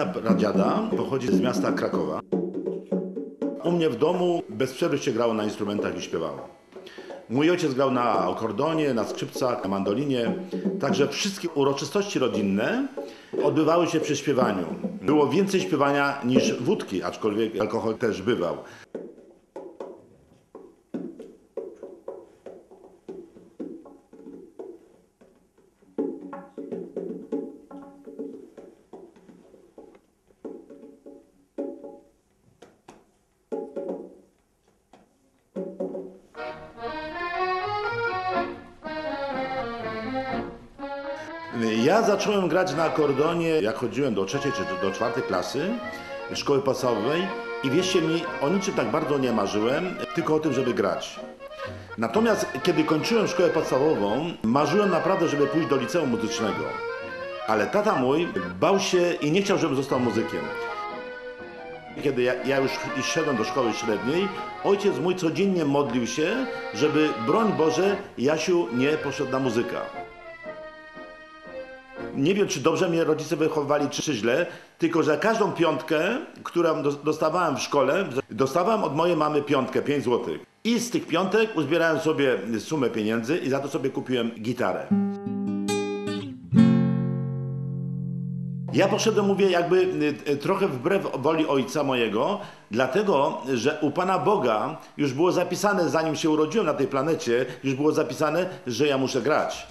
Dziada pradziada pochodzi z miasta Krakowa. U mnie w domu bez przerwy się grało na instrumentach i śpiewało. Mój ojciec grał na akordeonie, na skrzypcach, na mandolinie. Także wszystkie uroczystości rodzinne odbywały się przy śpiewaniu. Było więcej śpiewania niż wódki, aczkolwiek alkohol też bywał. Zacząłem grać na akordeonie, jak chodziłem do trzeciej czy do czwartej klasy szkoły podstawowej i wierzcie mi, o niczym tak bardzo nie marzyłem, tylko o tym, żeby grać. Natomiast kiedy kończyłem szkołę podstawową, marzyłem naprawdę, żeby pójść do liceum muzycznego. Ale tata mój bał się i nie chciał, żebym został muzykiem. Kiedy ja, ja już szedłem do szkoły średniej, ojciec mój codziennie modlił się, żeby, broń Boże, Jasiu nie poszedł na muzyka. Nie wiem, czy dobrze mnie rodzice wychowywali, czy źle, tylko że każdą piątkę, którą dos- dostawałem w szkole, dostawałem od mojej mamy piątkę, 5 zł. I z tych piątek uzbierałem sobie sumę pieniędzy i za to sobie kupiłem gitarę. Ja poszedłem, mówię, jakby y, y, trochę wbrew woli ojca mojego, dlatego, że u Pana Boga już było zapisane, zanim się urodziłem na tej planecie, już było zapisane, że ja muszę grać.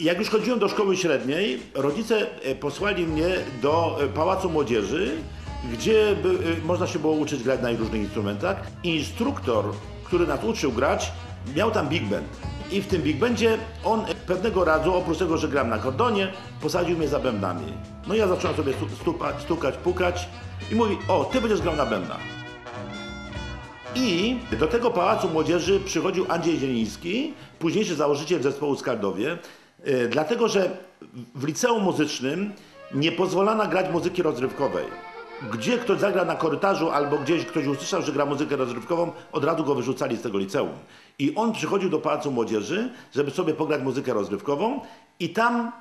Jak już chodziłem do szkoły średniej, rodzice e, posłali mnie do e, Pałacu Młodzieży, gdzie by, e, można się było uczyć grać na różnych instrumentach. Instruktor, który nas uczył grać, miał tam big band. I w tym big bandzie on pewnego razu, oprócz tego, że gram na kordonie, posadził mnie za bębnami. No ja zacząłem sobie stu- stupa, stukać, pukać i mówi, o, ty będziesz grał na bębnach. I do tego Pałacu Młodzieży przychodził Andrzej Zieliński, późniejszy założyciel zespołu Skardowie, dlatego że w liceum muzycznym nie pozwalano grać muzyki rozrywkowej. Gdzie ktoś zagra na korytarzu albo gdzieś ktoś usłyszał, że gra muzykę rozrywkową, od razu go wyrzucali z tego liceum. I on przychodził do Pałacu Młodzieży, żeby sobie pograć muzykę rozrywkową i tam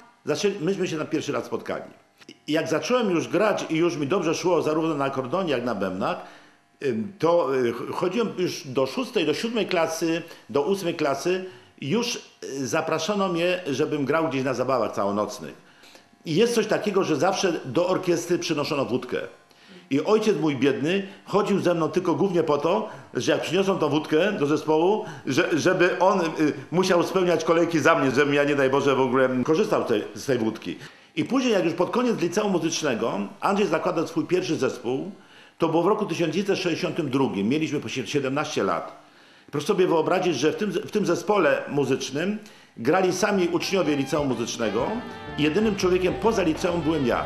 myśmy się na pierwszy raz spotkali. Jak zacząłem już grać i już mi dobrze szło zarówno na akordonie, jak na bębnach, to y, ch- chodziłem już do szóstej, do siódmej klasy, do ósmej klasy. Już y, zapraszano mnie, żebym grał gdzieś na zabawach całonocnych. I jest coś takiego, że zawsze do orkiestry przynoszono wódkę. I ojciec mój biedny chodził ze mną tylko głównie po to, że jak przyniosą tą wódkę do zespołu, że, żeby on y, musiał spełniać kolejki za mnie, żebym ja nie daj Boże w ogóle korzystał tej, z tej wódki. I później, jak już pod koniec liceum muzycznego, Andrzej zakładał swój pierwszy zespół, to było w roku 1962, mieliśmy po sie- 17 lat. Proszę sobie wyobrazić, że w tym, w tym zespole muzycznym grali sami uczniowie liceum muzycznego i jedynym człowiekiem poza liceum byłem ja.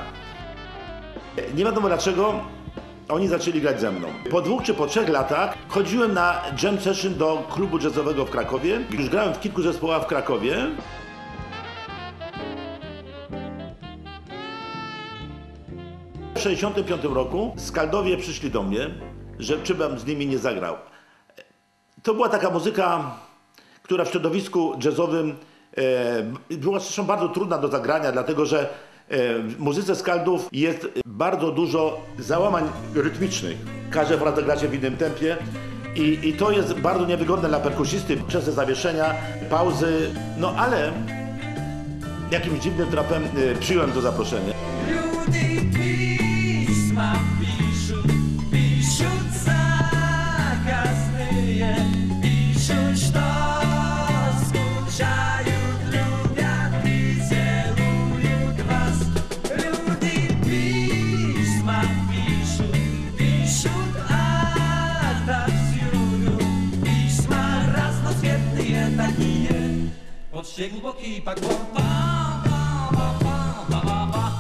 Nie wiadomo dlaczego oni zaczęli grać ze mną. Po dwóch czy po trzech latach chodziłem na jam session do klubu jazzowego w Krakowie. Już grałem w kilku zespołach w Krakowie. W 1965 roku Skaldowie przyszli do mnie, że czy bym z nimi nie zagrał. To była taka muzyka, która w środowisku jazzowym e, była zresztą bardzo trudna do zagrania, dlatego że e, w muzyce skaldów jest bardzo dużo załamań rytmicznych. Każda fraza gra w innym tempie i, i to jest bardzo niewygodne dla perkusisty, przez te zawieszenia, pauzy, no ale jakimś dziwnym trapem e, przyjąłem to zaproszenie. Się głęboki pa, pa, pa, pa, pa, pa, pa.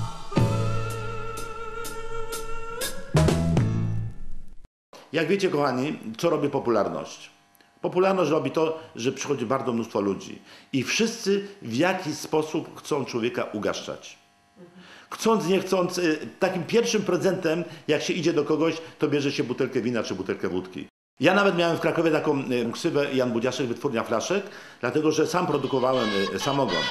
Jak wiecie, kochani, co robi popularność? Popularność robi to, że przychodzi bardzo mnóstwo ludzi i wszyscy w jakiś sposób chcą człowieka ugaszczać. Chcąc, nie chcąc, y, takim pierwszym prezentem, jak się idzie do kogoś, to bierze się butelkę wina czy butelkę wódki. Ja nawet miałem w Krakowie taką y, ksywę Jan Budziaszek, wytwórnia flaszek, dlatego że sam produkowałem y, samogon.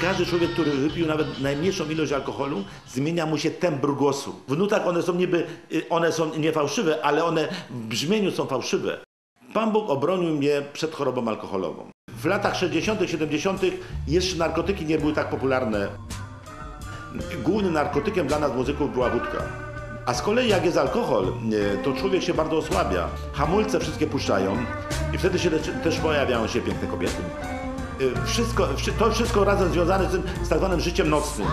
Każdy człowiek, który wypił nawet najmniejszą ilość alkoholu, zmienia mu się tembr głosu. W nutach one są niby, y, one są nie fałszywe, ale one w brzmieniu są fałszywe. Pan Bóg obronił mnie przed chorobą alkoholową. W latach 60., 70. jeszcze narkotyki nie były tak popularne. Głównym narkotykiem dla nas muzyków była wódka. A z kolei jak jest alkohol, to człowiek się bardzo osłabia. Hamulce wszystkie puszczają i wtedy się też, pojawiają się piękne kobiety. Y, Wszystko, wszy- to wszystko razem związane z, tym, tak zwanym życiem nocnym.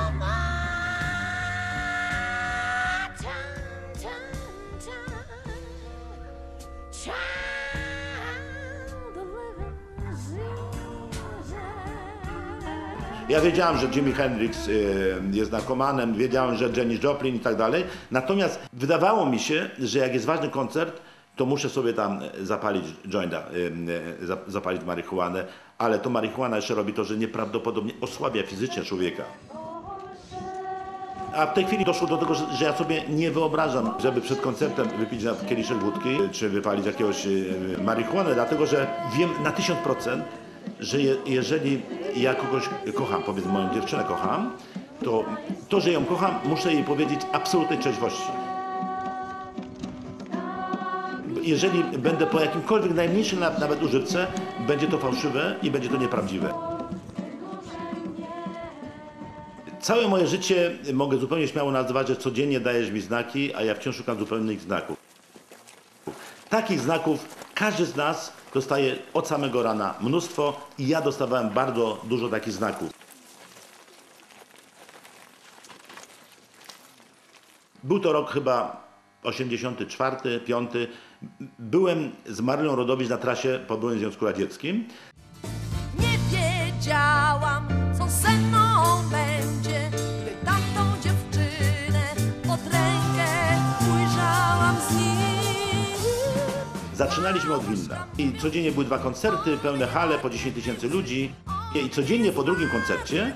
Ja wiedziałem, że Jimi Hendrix y, jest narkomanem, wiedziałem, że Jenny Joplin i tak dalej. Natomiast wydawało mi się, że jak jest ważny koncert, to muszę sobie tam e, zapalić jointa, y, y, za- zapalić marihuanę, ale to marihuana jeszcze robi to, że nieprawdopodobnie osłabia fizycznie człowieka. A w tej chwili doszło do tego, że, że ja sobie nie wyobrażam, żeby przed koncertem wypić na kieliszek wódki, czy wypalić jakiegoś marihuanę, dlatego że wiem na tysiąc procent, że je, jeżeli ja kogoś kocham, powiedzmy moją dziewczynę kocham, to to, że ją kocham, muszę jej powiedzieć absolutnej trzeźwości. Jeżeli będę po jakimkolwiek najmniejszym na- nawet używce, będzie to fałszywe i będzie to nieprawdziwe. Całe moje życie mogę zupełnie śmiało nazywać, że codziennie dajesz mi znaki, a ja wciąż szukam zupełnych znaków. Takich znaków każdy z nas dostaje od samego rana mnóstwo i ja dostawałem bardzo dużo takich znaków. Był to rok chyba 84, 5. Byłem z Marylią Rodowicz na trasie po byłym Związku Radzieckim. Zaczynaliśmy od Wilna i codziennie były dwa koncerty, pełne hale, po 10 tysięcy ludzi i codziennie po drugim koncercie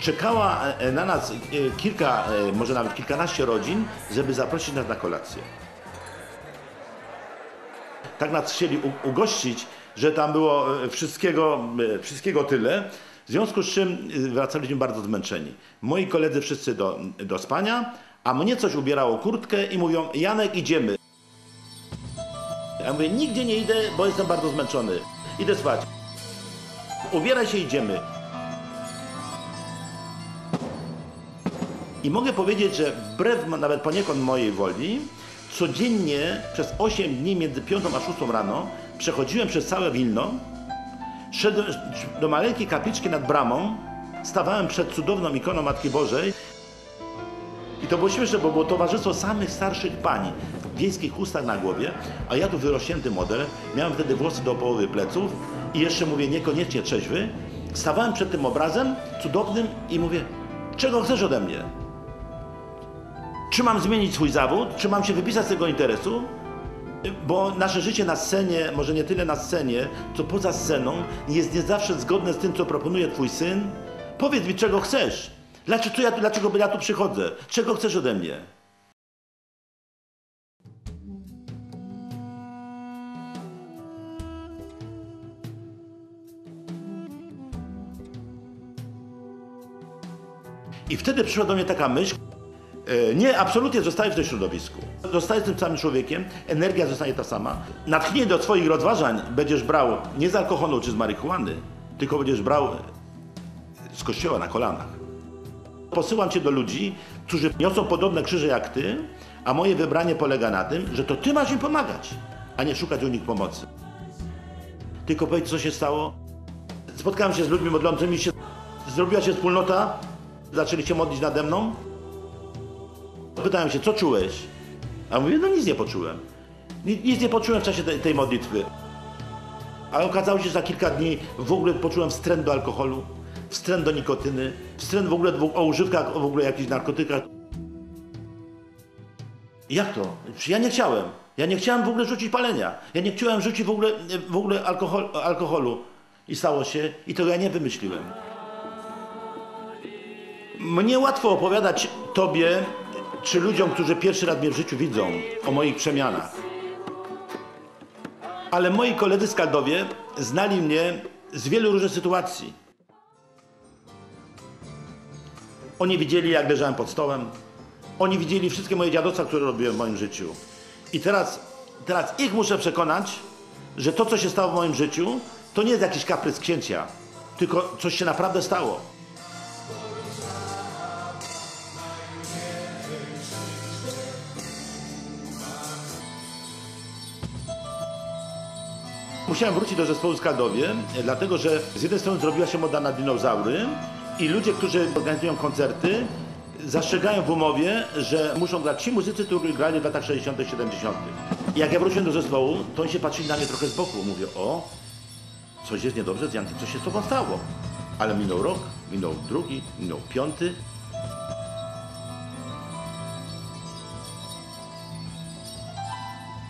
czekała e, na nas e, kilka, e, może nawet kilkanaście rodzin, żeby zaprosić nas na kolację. Tak nas chcieli ugościć, że tam było wszystkiego, wszystkiego tyle, w związku z czym wracaliśmy bardzo zmęczeni. Moi koledzy wszyscy do, do spania, a mnie coś ubierało kurtkę i mówią, Janek idziemy. Ja mówię, nigdzie nie idę, bo jestem bardzo zmęczony. Idę spać. Ubieraj się, idziemy. I mogę powiedzieć, że wbrew nawet poniekąd mojej woli, codziennie przez 8 dni między 5 a 6 rano przechodziłem przez całe Wilno, szedłem do maleńkiej kapliczki nad bramą, stawałem przed cudowną ikoną Matki Bożej i to było śmieszne, bo było towarzystwo samych starszych pań w wiejskich chustach na głowie, a ja tu wyrośnięty model, miałem wtedy włosy do połowy pleców i jeszcze mówię niekoniecznie trzeźwy. Stawałem przed tym obrazem cudownym i mówię, czego chcesz ode mnie? Czy mam zmienić swój zawód? Czy mam się wypisać z tego interesu? Bo nasze życie na scenie, może nie tyle na scenie, co poza sceną, jest nie zawsze zgodne z tym, co proponuje twój syn. Powiedz mi, czego chcesz. Dlaczego ja, dlaczego ja tu przychodzę? Czego chcesz ode mnie? I wtedy przyszła do mnie taka myśl, e, nie, absolutnie zostaję w tym środowisku. Zostaję tym samym człowiekiem, energia zostanie ta sama. Natchnienie do swoich rozważań będziesz brał nie z alkoholu czy z marihuany, tylko będziesz brał z kościoła na kolanach. Posyłam cię do ludzi, którzy niosą podobne krzyże jak ty, a moje wybranie polega na tym, że to ty masz im pomagać, a nie szukać u nich pomocy. Tylko powiedz, co się stało. Spotkałem się z ludźmi modlącymi się, zrobiła się wspólnota, zaczęli się modlić nade mną. Pytałem się, co czułeś? A mówię, no nic nie poczułem. Ni- Nic nie poczułem w czasie tej, tej modlitwy. Ale okazało się, że za kilka dni w ogóle poczułem wstręt do alkoholu, wstręt do nikotyny, wstręt w ogóle o używkach, o w ogóle jakichś narkotykach. Jak to? Ja nie chciałem. Ja nie chciałem w ogóle rzucić palenia. Ja nie chciałem rzucić w ogóle, w ogóle alkohol, alkoholu. I stało się, i to ja nie wymyśliłem. Mnie łatwo opowiadać tobie, czy ludziom, którzy pierwszy raz mnie w życiu widzą, o moich przemianach. Ale moi koledzy skaldowie znali mnie z wielu różnych sytuacji. Oni widzieli, jak leżałem pod stołem. Oni widzieli wszystkie moje dziadostwa, które robiłem w moim życiu. I teraz, teraz ich muszę przekonać, że to, co się stało w moim życiu, to nie jest jakiś kaprys księcia, tylko coś się naprawdę stało. Musiałem wrócić do zespołu Skaldowie, e, dlatego że z jednej strony zrobiła się moda na dinozaury i ludzie, którzy organizują koncerty, zastrzegają w umowie, że muszą grać ci muzycy, którzy grali w latach 60., 70. I jak ja wróciłem do zespołu, to oni się patrzyli na mnie trochę z boku. Mówię, o, coś jest niedobrze z Jankiem, coś się z tobą stało. Ale minął rok, minął drugi, minął piąty.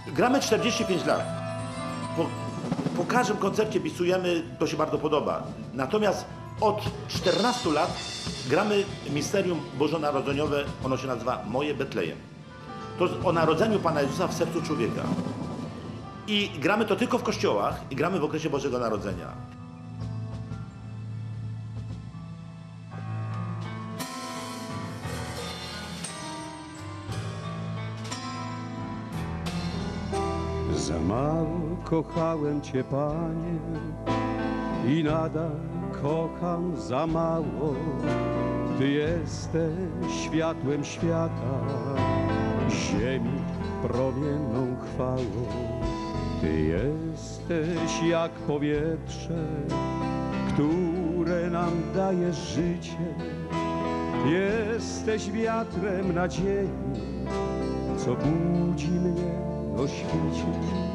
Gramy 45 lat. Po, po każdym koncercie bisujemy, to się bardzo podoba. Natomiast od 14 lat gramy Misterium Bożonarodzeniowe, ono się nazywa Moje Betlejem. To jest o narodzeniu Pana Jezusa w sercu człowieka. I gramy to tylko w kościołach i gramy w okresie Bożego Narodzenia. Za mało kochałem Cię, Panie, i nadal kocham za mało. Ty jesteś światłem świata, ziemi promienną chwałą. Ty jesteś jak powietrze, które nam daje życie. Jesteś wiatrem nadziei, co budzi mnie o świcie.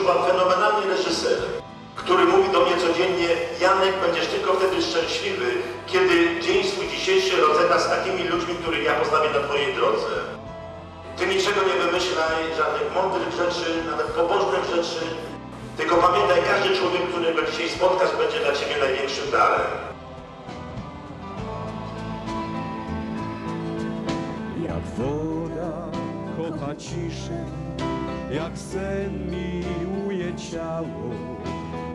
Czuwa fenomenalny reżyser, który mówi do mnie codziennie Janek, będziesz tylko wtedy szczęśliwy, kiedy dzień swój dzisiejszy rozegra z takimi ludźmi, których ja postawię na twojej drodze. Ty niczego nie wymyślaj, żadnych mądrych rzeczy, nawet pobożnych rzeczy, tylko pamiętaj, każdy człowiek, którego dzisiaj spotkasz, będzie dla ciebie największym darem. Jak woda kocha ciszę, jak sen miłuje ciało,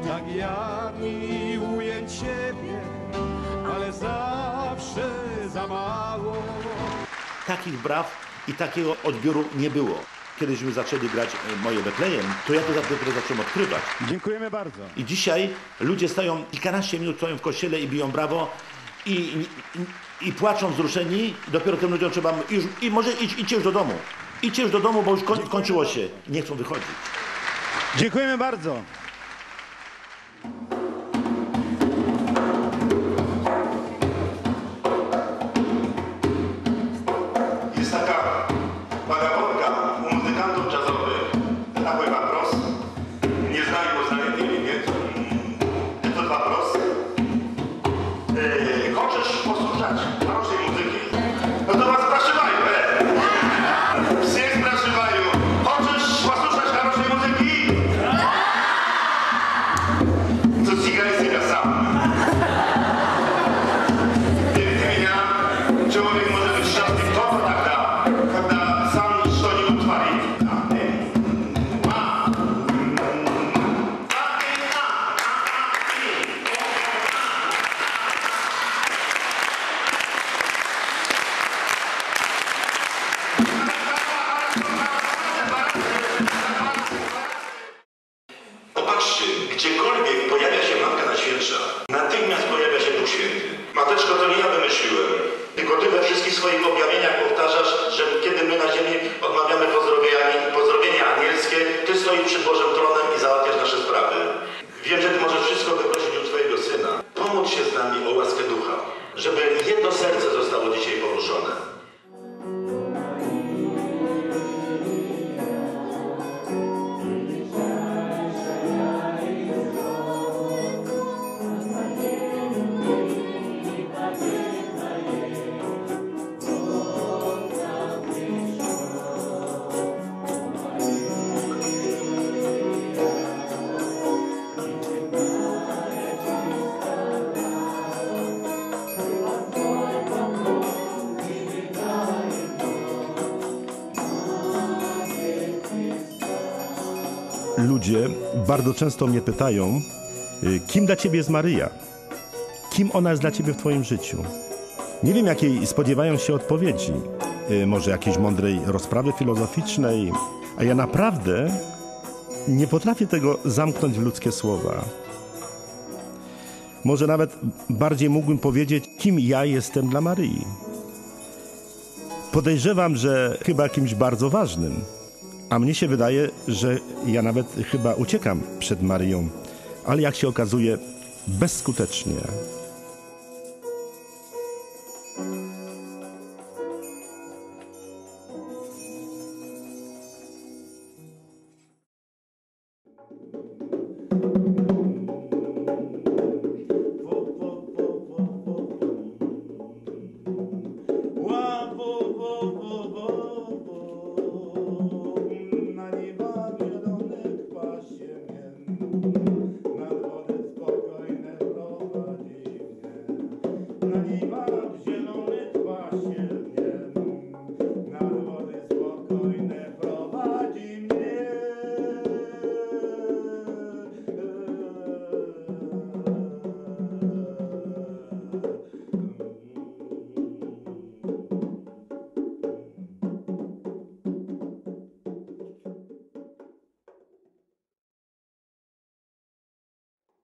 tak ja miłuję Ciebie, ale zawsze za mało. takich braw i takiego odbioru nie było. Kiedyśmy zaczęli grać e, moje Betlejem, to ja to dopiero zacząłem odkrywać. Dziękujemy bardzo. I dzisiaj ludzie stoją kilkanaście minut stoją w kościele i biją brawo i, i, i płaczą wzruszeni. Dopiero tym ludziom trzeba już, i może idź, idźcie już do domu. Idźcie już do domu, bo już koń, skończyło się. Nie chcą wychodzić. Dziękujemy bardzo. O łaskę Ducha, żeby jedno serce zostało dzisiaj poruszone. Ludzie bardzo często mnie pytają, y, kim dla ciebie jest Maryja? Kim ona jest dla ciebie w twoim życiu? Nie wiem, jakiej spodziewają się odpowiedzi. Y, Może jakiejś mądrej rozprawy filozoficznej, a ja naprawdę nie potrafię tego zamknąć w ludzkie słowa. Może nawet bardziej mógłbym powiedzieć, kim ja jestem dla Maryi. Podejrzewam, że chyba kimś bardzo ważnym. A mnie się wydaje, że ja nawet chyba uciekam przed Marią, ale jak się okazuje, bezskutecznie.